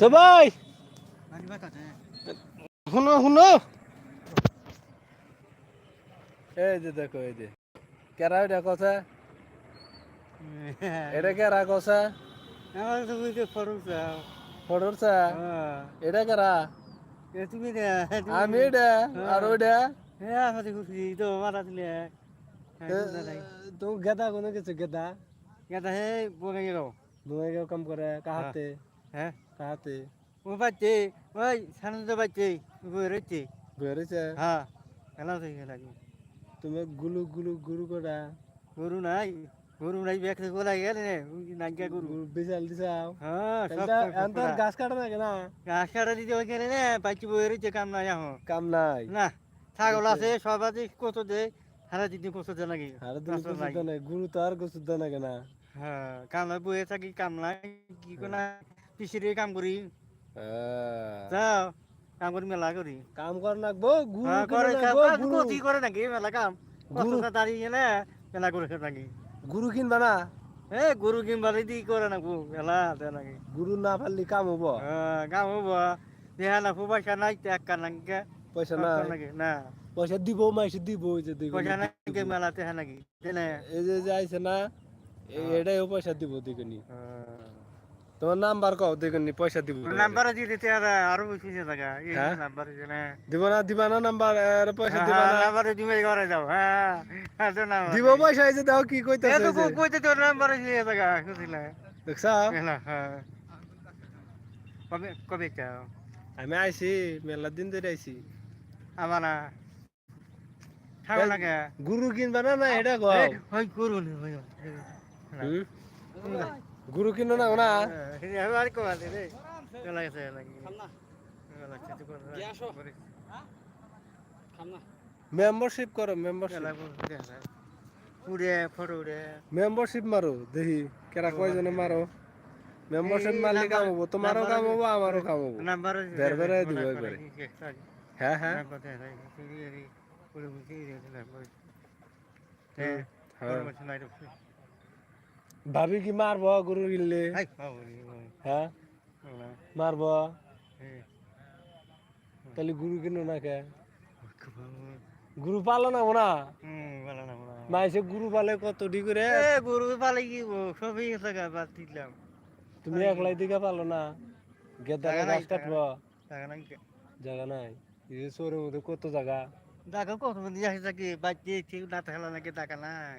সবাই। শুনো শুনো। এই যে দেখো এই যে। কেরা এটা কথা? এটা কেরা কথা? ফটোরছা হ্যাঁ এটা কেরা? তুমি আমি এটা আর ওইটা? হ্যাঁ তো গেদা কোনো কিছু গেদা? এটা হে বলে গেল। দুয়ে কেউ কাম করে কাহাতে। হ্যাঁ। ও বাচ্চে ওই সানন্দ বাচ্চে বেরোচ্ছে বেড়েছে হ্যাঁ খেলা তুমি গুলু গুলু গুরু করা গরু নাই গরু নাই ব্যাগ থেকে বলা গেলে নাইকা গরু। বিশাল দিছাও হ্যাঁ সব গাছ কাটা না? কেনা ঘাস কাটা দিতে না বাচ্চি বেরোচ্ছে কাম নাই এখন। কাম নাই? না ছাগল আছে সব আছে কত দে সারা দিন নাকি। গাছ দেয় না গুরু তো আর কিছু দেয় না? কেনা হ্যাঁ কাম নাই বয়ে থাকি কাম নাই কি কোনা পিছিয়ে কাম করি। যাও কাম করি মেলা করি। কাম কর নাকবো গুরু হ্যাঁ, করে কতি করে নাকি মেলা কাম। কত গুরু- দাঁড়িয়ে গেলে মেলা করে নাকি। গুরু কিনবা না? এ গরু কিনবা দি করে নাকবো মেলা দে নাকি। গুরু না পারলি কাম হব? হ্যাঁ কাম হব। দেহা না পয়সা নাই টাকা নাকি। পয়সা না নাকি না। পয়সা দিব মাইসে দিব ওই যে দিগনি। পয়সা নাকি মেলা তেহা নাকি দেনে। এই যে যে আইছে না এই- এটাইও পয়সা দিব দিগনি হ্যাঁ। তোমার নাম্বার কও দিগনি পয়সা দিব নাম্বার দিয়ে দিতে আর আরও বেশি টাকা এই হ্যাঁ? নাম্বার দিয়ে দিব না দিবা না নাম্বার এর পয়সা দিবা না নাম্বার দিমে করে দাও হ্যাঁ হ্যাঁ তো নাম্বার দিব পয়সা যে দাও কি এ কইতাছে তো যে কইতে তোর নাম্বার দিয়ে টাকা খুশিলা দেখছা হ্যাঁ কবে কবে চাও আমি আইছি মেলা দিন ধরে আইছি আমার না খাও না গুরু কিনবা না না এটা কও হই করুন হই হুম? গুরু কিনো না না আর কো আছে রে মেলা গেছে নাকি মেলা কিছু করে মেম্বারশিপ করো মেম্বারশিপ উড়ে ফটো উড়ে মেম্বারশিপ মারো দেখি কেরা কয়জনে মারো? মেম্বারশিপ মারলে কাম হব তোমারও কাম হব আমারও কাম হব। বের বের দিব একবারে। হ্যাঁ হ্যাঁ। হ্যাঁ। ভাবি কি মারবো গরু রে হ্যাঁ? মারবো তাহলে গুরু কিনো না কে? গুরু পালো না না মাইসে গুরু পালে কত ডি করে? গরু পালে কি সবই দিলাম। তুমি একলাই দিকে পালো না? গেদা জায়গা নাই, গাছ কাটবো টাকা নাই জায়গা নাই? এই শহরের মধ্যে কত জায়গা? টাকা কত? মধ্যে যাচ্ছে থাকি বাচ্চে ঠিক না থাকলে নাকি টাকা নাই।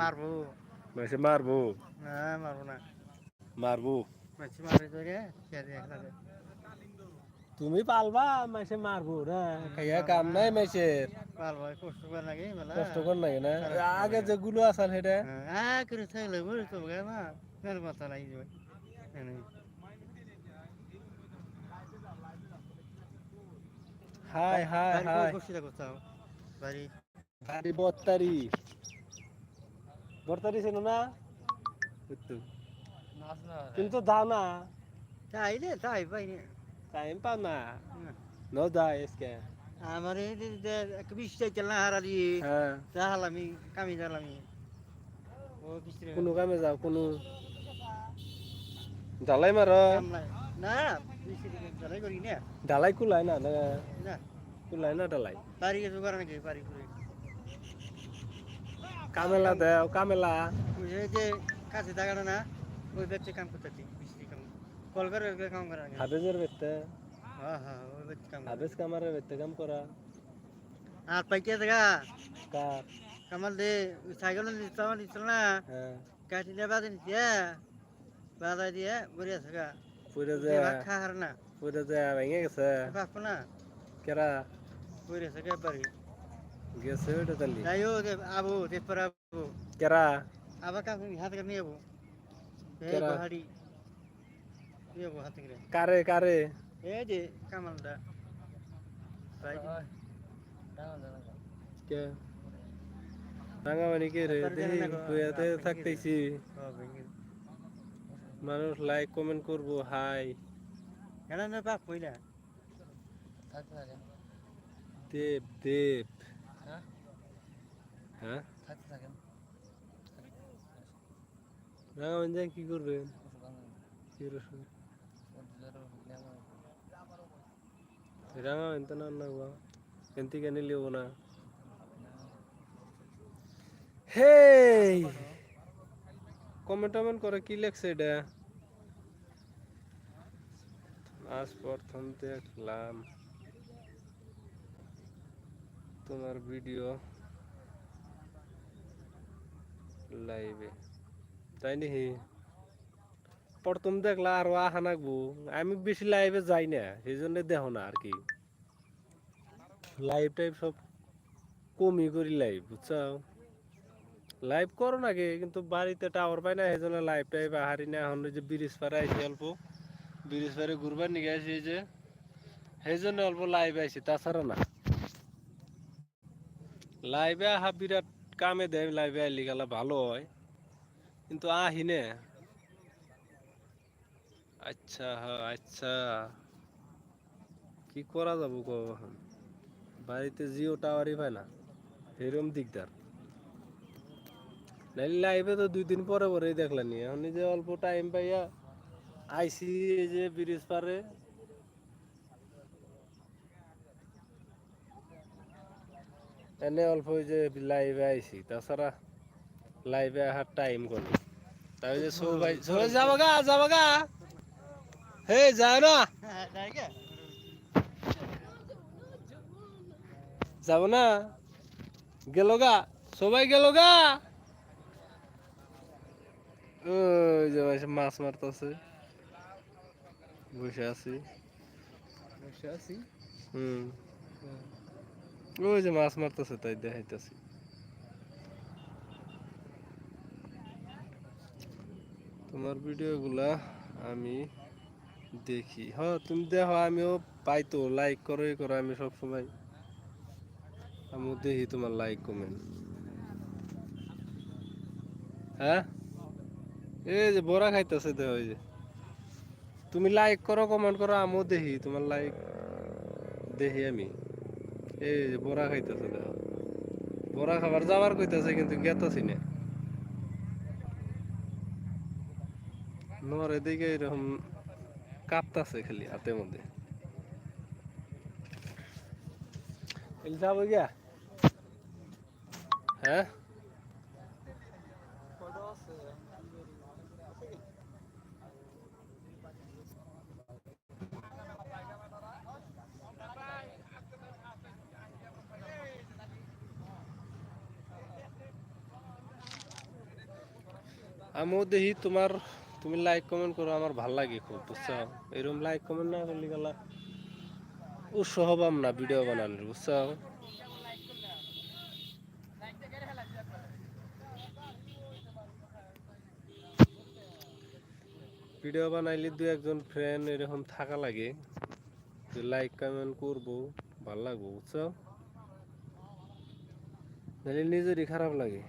মারবো। মাইসে মারবো। না মারবো না। মারবো। মাছি মারে ধরে। তুমি পালবা মাইসে মারবো না। খাইয়া কাম নাই মাইসের পারব কষ্ট করে লাগে মেলা কষ্ট কর নাই না। আগে যে গুলো আসাল সেটা। হ্যাঁ করে থাকলে বলে তো গে মা মেল মাথা নাই যাবে। Hi hi hi. খুশি থাকো তাও বাড়ি। বাড়ি বত্তারি। বত্তারি ছিল না একটু। তুমি তো দাও না তাই রে তাই পাই রে টাইম পাও না নো দাই এসকে আমার এই যে যে এক বিশটা চালা হারালি হ্যাঁ যাহালামি কামি যালামি ও বিশটা কোনো কামে যাও কোনো ঢালাই মারো কামলাই না বিশটা চালাই করি না ঢালাই কুলাই না না না কুলাই না ঢালাই বাড়ি গেছে করে নাকি বাড়ি করে কামেলা দেও কামেলা। ওই যে কাছে থাকাটা না ওই ব্যক্তি কাম করতেছি বিশটি কাম। কল করে ওই কাম করে হাবেজের বেতে হ্যাঁ হ্যাঁ ওই ব্যক্তি কাম। হাবেজ কামারে বেতে কাম করা। আর পাইতে থাকা কার? কামাল দে সাইকেল দিতে দিছিল না। হ্যাঁ। কাটি দিয়ে বাদে নিতে বাদা দিয়ে বড়িয়া থাকা পুরে যে খা হার না। পুরে যে ভেঙে গেছে। বাপ না। কেরা? বড়িয়া থাকা বাড়ি গেছে ওটা তালি যাইও দে আবু দে পর আবু কেরা আবার কাম হাত করে নিয়ে আবু এই কেরা? পাহাড়ি নিয়ে আবু হাত করে কারে কারে এই যে কামালদা ভাই কে রাঙামানি কে রে তার দেখি জানে না গো, দুয়াতে আপনি কে রে? থাকতেছি মানুষ লাইক কমেন্ট করব হাই কেন না বাপ কইলা দেব দেব হ্যাঁ? থাকতে কি করবেন? রাঙামাটি তো না লাগবা এখান না? হে কমেন্ট টমেন্ট করে কি লেখছে এটা? আজ প্রথম দেখলাম। তোমার ভিডিও। লাইভে তাই নাকি প্রথম দেখলা আরও আহা নাকবো আমি বেশি লাইভে যাই না সেই জন্য দেখো না আর কি লাইভ টাইপ সব কমই করি লাইভ বুঝছ লাইভ করো নাকি কিন্তু বাড়িতে টাওয়ার পাই না সেই জন্য লাইভ টাইপ আহারি না এখন যে ব্রিজ পারে আইসি অল্প ব্রিজ পারে ঘুরবার নিয়ে আসি যে সেই জন্য অল্প লাইভে আইসি তাছাড়া না লাইভে আহা বিরাট কামে দেয়, লাইভে আইলি গেলা ভালো হয়। কিন্তু আহি নে। আচ্ছা আচ্ছা। কি করা যাব এখন? বাড়িতে জিও টাওয়ারই পায় না। এরকম দিকদার। নাইলে লাইভে তো দুই দিন পরে পরেই দেখলানি এখন যে অল্প টাইম পাইয়া আইসি যে ব্রিজ পারে এনে অল্প ওই যে লাইভে আইসি তাছাড়া লাইভে আসার টাইম করি। তাই যে সবাই সবাই যাব গা যাব গা হে যায় না। যাব না? গেল গা সবাই গেল গা ওই যে ভাই মাছ মারতেছে। বসে আছি। বসে আছি? হুম। ওই যে মাছ মারতেছে, তাই দেখাইতেছি। তোমার ভিডিওগুলা আমি দেখি। হ, তুমি দেখো, আমিও পাইতো লাইক করো এই করো, আমি সব সময় আমিও দেখি তোমার লাইক কমেন্ট হ্যাঁ? এই যে বড়া খাইতেছে দেখো এই যে। তুমি লাইক করো কমেন্ট করো, আমিও দেখি তোমার লাইক দেখি আমি। এই যে বড়া খাইতেছে দেখো। বড়া খাবার যাবার কইতাছে কিন্তু গেতাছি না। নরে দিকে এরকম কাঁপতাছে খালি হাতের মধ্যে। যাব গিয়া? হ্যাঁ? আমিও দেখি তোমার, তুমি লাইক কমেন্ট করো, আমার ভালো লাগে খুব, বুঝছ? এরকম লাইক কমেন্ট না করলে গেলা উৎসাহ পাম না ভিডিও বানানোর, বুঝছ? ভিডিও বানাইলে দু একজন ফ্রেন্ড এরকম থাকা লাগে, যে লাইক কমেন্ট করব, ভালো লাগবো, বুঝছ? নাহলে নিজেরই খারাপ লাগে।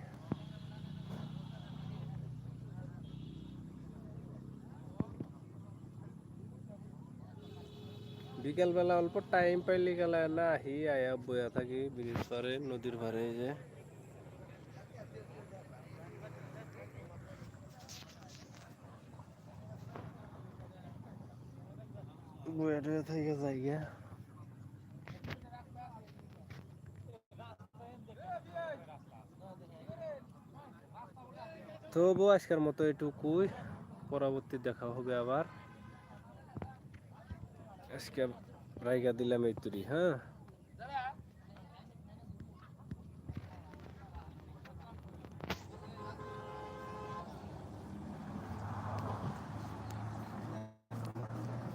বিকেলবেলা অল্প টাইম পাইলে গেলে না আহি আয়া বয়া থাকি, ব্রিজ পারে নদীর পারে যে। বয়া টয়া থেকে যাই গিয়া তো আজকের মতো এটুকুই। পরবর্তী দেখা হবে আবার। আজকে রাইগা দিলাম এই তুরি হ্যাঁ